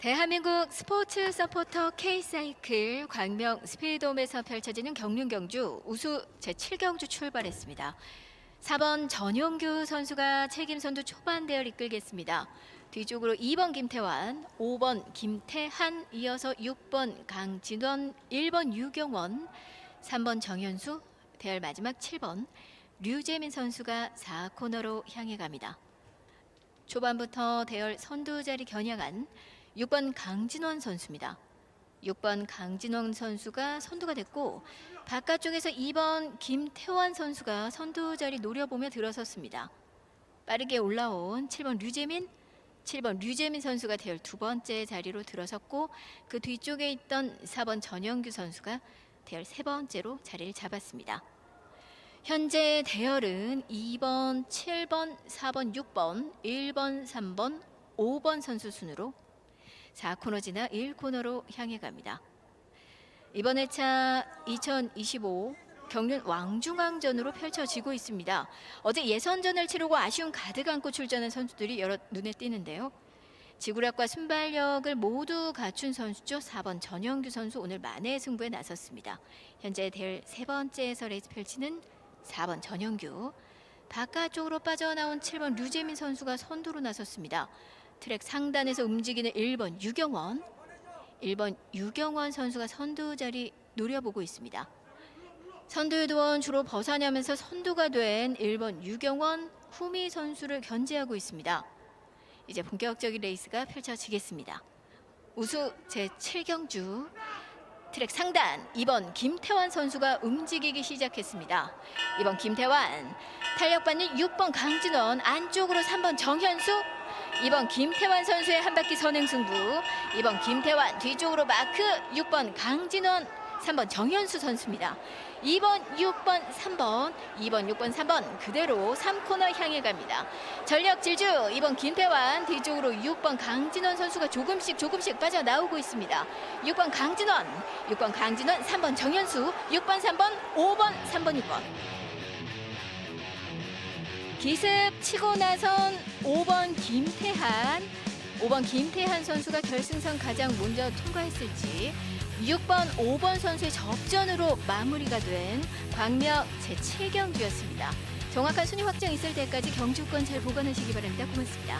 대한민국 스포츠 서포터 K사이클 광명 스피드홈에서 펼쳐지는 경륜 경주 우수 제7경주 출발했습니다. 4번 전용규 선수가 책임 선두 초반 대열 이끌겠습니다. 뒤쪽으로 2번 김태환, 5번 김태한, 이어서 6번 강진원, 1번 유경원, 3번 정현수, 대열 마지막 7번 류재민 선수가 4코너로 향해 갑니다. 초반부터 대열 선두 자리 겨냥한 6번 강진원 선수입니다. 6번 강진원 선수가 선두가 됐고 바깥쪽에서 2번 김태환 선수가 선두 자리 노려보며 들어섰습니다. 빠르게 올라온 7번 류재민 7번 류재민 선수가 대열 두 번째 자리로 들어섰고 그 뒤쪽에 있던 4번 전영규 선수가 대열 세 번째로 자리를 잡았습니다. 현재 대열은 2번, 7번, 4번, 6번, 1번, 3번, 5번 선수 순으로 4코너 지나 1코너로 향해 갑니다. 이번 회차 2025 경륜 왕중왕전으로 펼쳐지고 있습니다. 어제 예선전을 치르고 아쉬운 가득 안고 출전한 선수들이 여러 눈에 띄는데요. 지구력과 순발력을 모두 갖춘 선수죠. 4번 전영규 선수 오늘 만회 승부에 나섰습니다. 현재 대회 세 번째에서 레이스 펼치는 4번 전영규. 바깥쪽으로 빠져나온 7번 류재민 선수가 선두로 나섰습니다. 트랙 상단에서 움직이는 1번 유경원. 1번 유경원 선수가 선두 자리 노려보고 있습니다. 선두 유도원 주로 벗어나면서 선두가 된 1번 유경원 후미 선수를 견제하고 있습니다. 이제 본격적인 레이스가 펼쳐지겠습니다. 우수 제7경주 트랙 상단 2번 김태환 선수가 움직이기 시작했습니다. 2번 김태환 탄력 받는 6번 강진원 안쪽으로 3번 정현수 2번 김태환 선수의 한 바퀴 선행 승부 2번 김태환 뒤쪽으로 마크 6번 강진원 3번 정현수 선수입니다. 2번, 6번, 3번, 2번, 6번, 3번 그대로 3코너 향해 갑니다. 전력 질주 2번 김태환 뒤쪽으로 6번 강진원 선수가 조금씩 조금씩 빠져나오고 있습니다. 6번 강진원, 6번 강진원, 3번 정현수, 6번, 3번, 5번, 3번, 6번. 기습 치고 나선 5번 김태한 5번 김태한 선수가 결승선 가장 먼저 통과했을지 6번 5번 선수의 접전으로 마무리가 된 광명 제7경주였습니다. 정확한 순위 확정 있을 때까지 경주권 잘 보관하시기 바랍니다. 고맙습니다.